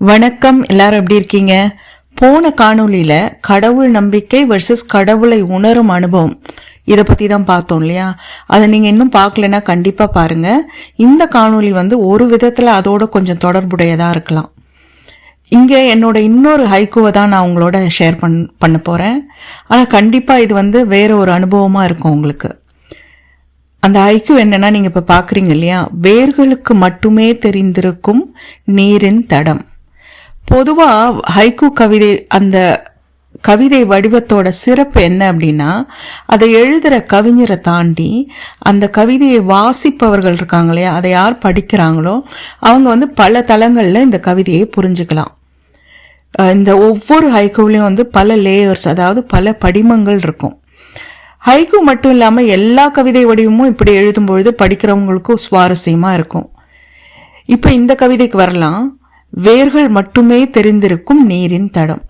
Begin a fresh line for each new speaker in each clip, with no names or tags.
வணக்கம் எல்லாரும் எப்படி இருக்கீங்க? போன காணொலியில கடவுள் நம்பிக்கை வர்சஸ் கடவுளை உணரும் அனுபவம். இதை பத்தி தான் பார்த்தோம் இல்லையா? அதை நீங்க இன்னும் பார்க்கலன்னா கண்டிப்பா பாருங்க. இந்த காணொளி வந்து ஒரு விதத்துல அதோட கொஞ்சம் தொடர்புடையதா இருக்கலாம். இங்க என்னோட இன்னொரு ஹைக்குவை தான் நான் உங்களோட ஷேர் பண் பண்ண போறேன். ஆனா கண்டிப்பா இது வந்து வேற ஒரு அனுபவமா இருக்கும் உங்களுக்கு. அந்த ஐக்கியூ என்னன்னா நீங்க இப்ப பாக்குறீங்க இல்லையா? வேர்களுக்கு மட்டுமே தெரிந்திருக்கும் நீரின் தடம். பொதுவா ஹைக்கூ கவிதை அந்த கவிதை வடிவத்தோட சிறப்பு என்ன அப்படின்னா அதை எழுதுகிற கவிஞரை தாண்டி அந்த கவிதையை வாசிப்பவர்கள் இருக்காங்க இல்லையா அதை யார் படிக்கிறாங்களோ அவங்க வந்து பல தளங்களில் இந்த கவிதையை புரிஞ்சுக்கலாம். இந்த ஒவ்வொரு ஹைக்கூவிலையும் வந்து பல லேயர்ஸ் அதாவது பல படிமங்கள் இருக்கும். ஹைக்கூ மட்டும் இல்லாமல் எல்லா கவிதை வடிவமும் இப்படி எழுதும்பொழுது படிக்கிறவங்களுக்கும் சுவாரஸ்யமாக இருக்கும். இப்போ இந்த கவிதைக்கு வரலாம். வேர்கள் மட்டுமே தெரிந்திருக்கும் நீரின் தடம்.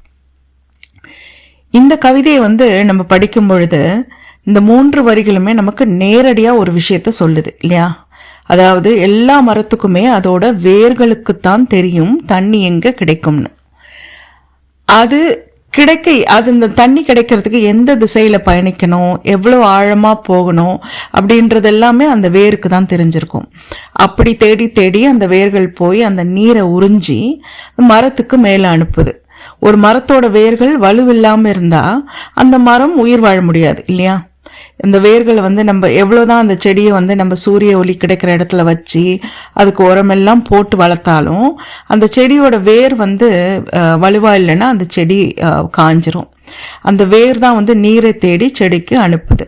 இந்த கவிதையை வந்து நம்ம படிக்கும் பொழுது இந்த மூன்று வரிகளுமே நமக்கு நேரடியாக ஒரு விஷயத்த சொல்லுது இல்லையா? அதாவது எல்லா மரத்துக்குமே அதோட வேர்களுக்குத்தான் தெரியும் தண்ணி எங்க கிடைக்கும்னு. அது கிடைக்க அது இந்த தண்ணி கிடைக்கிறதுக்கு எந்த திசையில் பயணிக்கணும் எவ்வளோ ஆழமாக போகணும் அப்படின்றது எல்லாமே அந்த வேருக்கு தான் தெரிஞ்சிருக்கும். அப்படி தேடி தேடி அந்த வேர்கள் போய் அந்த நீரை உறிஞ்சி மரத்துக்கு மேலே அனுப்புது. ஒரு மரத்தோட வேர்கள் வலுவில்லாமல் இருந்தால் அந்த மரம் உயிர் வாழ முடியாது இல்லையா? இந்த வேர்களை வந்து நம்ம எவ்வளோதான் அந்த செடியை வந்து நம்ம சூரிய ஒளி கிடைக்கிற இடத்துல வச்சு அதுக்கு உரமெல்லாம் போட்டு வளர்த்தாலும் அந்த செடியோட வேர் வந்து வலுவா இல்லைன்னா அந்த செடி காஞ்சிரும். அந்த வேர் தான் வந்து நீரை தேடி செடிக்கு அனுப்புது.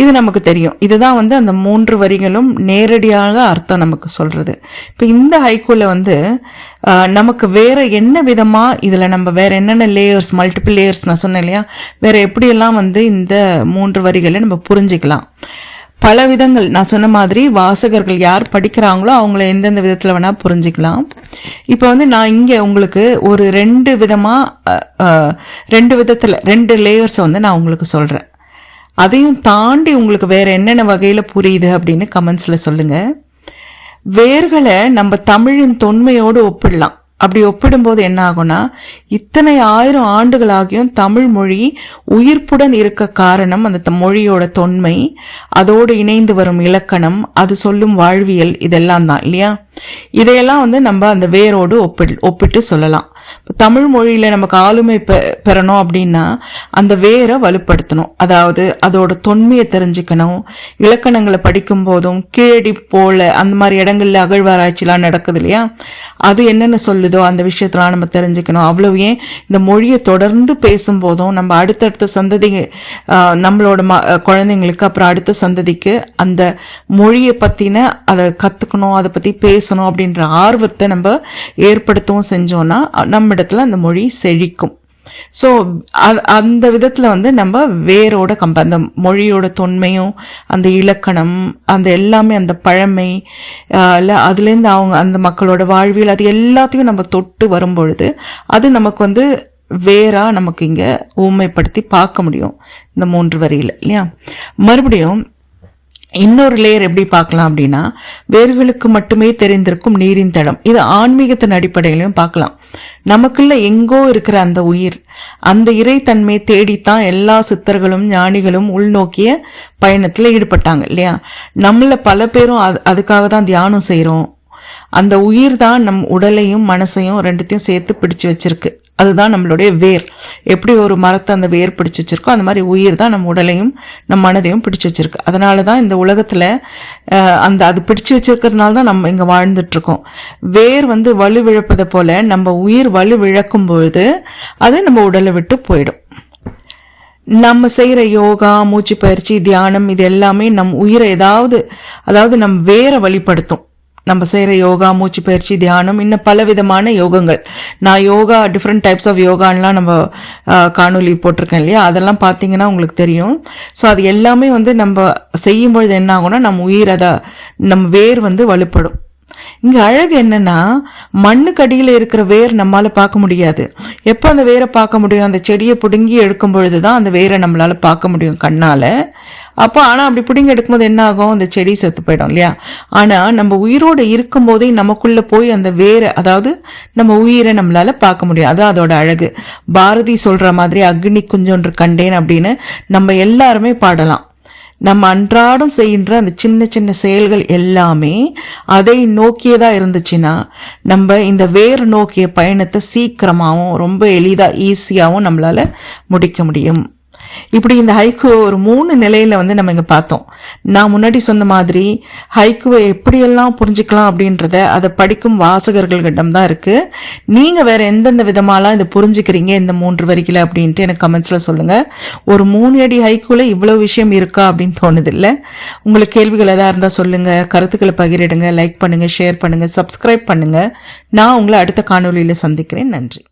இது நமக்கு தெரியும். இதுதான் வந்து அந்த மூன்று வரிகளும் நேரடியாக அர்த்தம் நமக்கு சொல்றது. இப்போ இந்த ஹைக்கூல வந்து நமக்கு வேற என்ன விதமா இதில் நம்ம வேற என்னென்ன லேயர்ஸ் மல்டிபிள் லேயர்ஸ் நான் சொன்னேன் இல்லையா? வேற எப்படியெல்லாம் வந்து இந்த மூன்று வரிகளை நம்ம புரிஞ்சுக்கலாம். பல விதங்கள் நான் சொன்ன மாதிரி வாசகர்கள் யார் படிக்கிறாங்களோ அவங்கள எந்தெந்த விதத்தில் வேணால் புரிஞ்சுக்கலாம். இப்போ வந்து நான் இங்கே உங்களுக்கு ஒரு ரெண்டு விதமாக ரெண்டு விதத்தில் ரெண்டு லேயர்ஸை வந்து நான் உங்களுக்கு சொல்கிறேன் அதையும் தாண்டி உங்களுக்கு வேற என்னென்ன வகையில் புரியுது அப்படின்னு கமெண்ட்ஸில் சொல்லுங்கள் வேர்களை நம்ம தமிழின் தொன்மையோடு ஒப்பிடலாம். அப்படி ஒப்பிடும்போது என்ன ஆகும்னா இத்தனை ஆயிரம் ஆண்டுகளாகியும் தமிழ் மொழி உயிர்ப்புடன் இருக்க காரணம் அந்த மொழியோட தொன்மை அதோடு இணைந்து வரும் இலக்கணம் அது சொல்லும் வாழ்வியல் இதெல்லாம் தான் இல்லையா? இதையெல்லாம் வந்து நம்ம அந்த வேரோடு ஒப்பிட் ஒப்பிட்டு சொல்லலாம். தமிழ் மொழியில் நமக்கு ஆளுமை பெ- பெறணும் அப்படின்னா அந்த வேரை வலுப்படுத்தணும். அதாவது அதோட தொன்மையை தெரிஞ்சுக்கணும். இலக்கணங்களை படிக்கும் போதும் கீழடி போல அந்த மாதிரி இடங்கள்ல அகழ்வாராய்ச்சிலாம் நடக்குது இல்லையா? அது என்னென்ன சொல்லுதோ அந்த விஷயத்தெலாம் நம்ம தெரிஞ்சுக்கணும். அவ்வளோ ஏன் இந்த மொழியை தொடர்ந்து பேசும்போதும் நம்ம அடுத்தடுத்த சந்ததி நம்மளோட ம குழந்தைங்களுக்கு அப்புறம் அடுத்த சந்ததிக்கு அந்த மொழியை பற்றின அதை கற்றுக்கணும் அதை பற்றி பேசணும் அப்படின்ற ஆர்வத்தை நம்ம ஏற்படுத்தவும் செஞ்சோன்னா நம்ம இடத்துல அந்த மொழி செழிக்கும். ஸோ அந்த விதத்தில் வந்து நம்ம வேரோட கம்ப அந்த மொழியோட தொன்மையும் அந்த இலக்கணம் அந்த எல்லாமே அந்த பழமை இல்லை அதுலேருந்து அவங்க அந்த மக்களோட வாழ்வியல் அது எல்லாத்தையும் நம்ம தொட்டு வரும்பொழுது அது நமக்கு வந்து வேறாக நமக்கு இங்கே ஊமைப்படுத்தி பார்க்க முடியும் இந்த மூன்று வரியில் இல்லையா? மறுபடியும் இன்னொரு லேயர் எப்படி பார்க்கலாம் அப்படின்னா வேர்களுக்கு மட்டுமே தெரிந்திருக்கும் நீரின் தடம் இது ஆன்மீகத்தின் அடிப்படையிலையும் பார்க்கலாம். நமக்குள்ள எங்கோ இருக்கிற அந்த உயிர் அந்த இறைத்தன்மையை தேடித்தான் எல்லா சித்தர்களும் ஞானிகளும் உள்நோக்கிய பயணத்தில் ஈடுபட்டாங்க இல்லையா? நம்மள பல பேரும் அது அதுக்காக தான் தியானம் செய்கிறோம் அந்த உயிர் தான் நம் உடலையும் மனசையும் ரெண்டுத்தையும் சேர்த்து பிடிச்சு வச்சிருக்கு. அதுதான் நம்மளுடைய வேர். எப்படி ஒரு மரத்தை அந்த வேர் பிடிச்சி வச்சுருக்கோ அந்த மாதிரி உயிர் தான் நம்ம உடலையும் நம் மனதையும் பிடிச்சு வச்சிருக்கு. அதனால தான் இந்த உலகத்தில் அந்த அது பிடிச்சு வச்சுருக்கிறதுனால தான் நம்ம இங்கே வாழ்ந்துட்டுருக்கோம். வேர் வந்து வலுவிழப்பதை போல் நம்ம உயிர் வலுவிழக்கும் பொழுது அது நம்ம உடலை விட்டு போயிடும். நம்ம செய்கிற யோகா மூச்சு பயிற்சி தியானம் இது எல்லாமே நம் உயிரை ஏதாவது அதாவது நம் வேற வழிப்படுத்தும். நம்ம செய்கிற யோகா மூச்சு பயிற்சி தியானம் இன்னும் பல விதமான யோகங்கள். நான் யோகா டிஃப்ரெண்ட் டைப்ஸ் ஆஃப் யோகான்லாம் நம்ம காணொலி காணொளி போட்டிருக்கேன் இல்லையா? அதெல்லாம் பார்த்தீங்கன்னா உங்களுக்கு தெரியும். ஸோ அது எல்லாமே வந்து நம்ம செய்யும் பொழுது என்ன ஆகும்னா நம்ம உயிர் அதை நம்ம வேர் வந்து வலுப்படும். இங்க அழகு என்னன்னா மண்ணுக்கு அடியில் இருக்கிற வேர் நம்மளால பார்க்க முடியாது. எப்போ அந்த வேரை பார்க்க முடியும்? அந்த செடியை பிடுங்கி எடுக்கும் பொழுது தான் அந்த வேரை நம்மளால பார்க்க முடியும் கண்ணால. அப்போ ஆனா அப்படி பிடுங்கி எடுக்கும்போது என்ன ஆகும்? அந்த செடி செத்து போயிடும் இல்லையா? ஆனா நம்ம உயிரோடு இருக்கும் போதே நமக்குள்ள போய் அந்த வேரை அதாவது நம்ம உயிரை நம்மளால பார்க்க முடியும். அதான் அதோட அழகு. பாரதி சொல்ற மாதிரி அக்னி குஞ்சொன்று கண்டேன் அப்படின்னு நம்ம எல்லாருமே பாடலாம். நம்ம அன்றாடம் செய்கின்ற அந்த சின்ன சின்ன செயல்கள் எல்லாமே அதை நோக்கியதாக இருந்துச்சுன்னா நம்ம இந்த வேர் நோக்கிய பயணத்தை சீக்கிரமாகவும் ரொம்ப எளிதாக ஈஸியாகவும் நம்மளால முடிக்க முடியும். இப்படி இந்த ஹைக்கு ஒரு மூணு நிலையில வந்து நம்ம இங்க பார்த்தோம். நான் முன்னாடி சொன்ன மாதிரி ஹைக்குவை எப்படியெல்லாம் புரிஞ்சுக்கலாம் அப்படின்றத அதை படிக்கும் வாசகர்கள்கிட்டம் தான் இருக்கு. நீங்க வேற எந்தெந்த விதமாலாம் இதை புரிஞ்சுக்கிறீங்க இந்த மூன்று வரிகளை அப்படின்ட்டு எனக்கு கமெண்ட்ஸ்ல சொல்லுங்க. ஒரு மூணு அடி ஹைக்குல இவ்வளவு விஷயம் இருக்கா அப்படின்னு தோணுது இல்லை உங்களுக்கு கேள்விகள் எதா இருந்தா சொல்லுங்க. கருத்துக்களை பகிரிடுங்க லைக் பண்ணுங்க ஷேர் பண்ணுங்க சப்ஸ்கிரைப் பண்ணுங்க. நான் உங்களை அடுத்த காணொலியில சந்திக்கிறேன். நன்றி.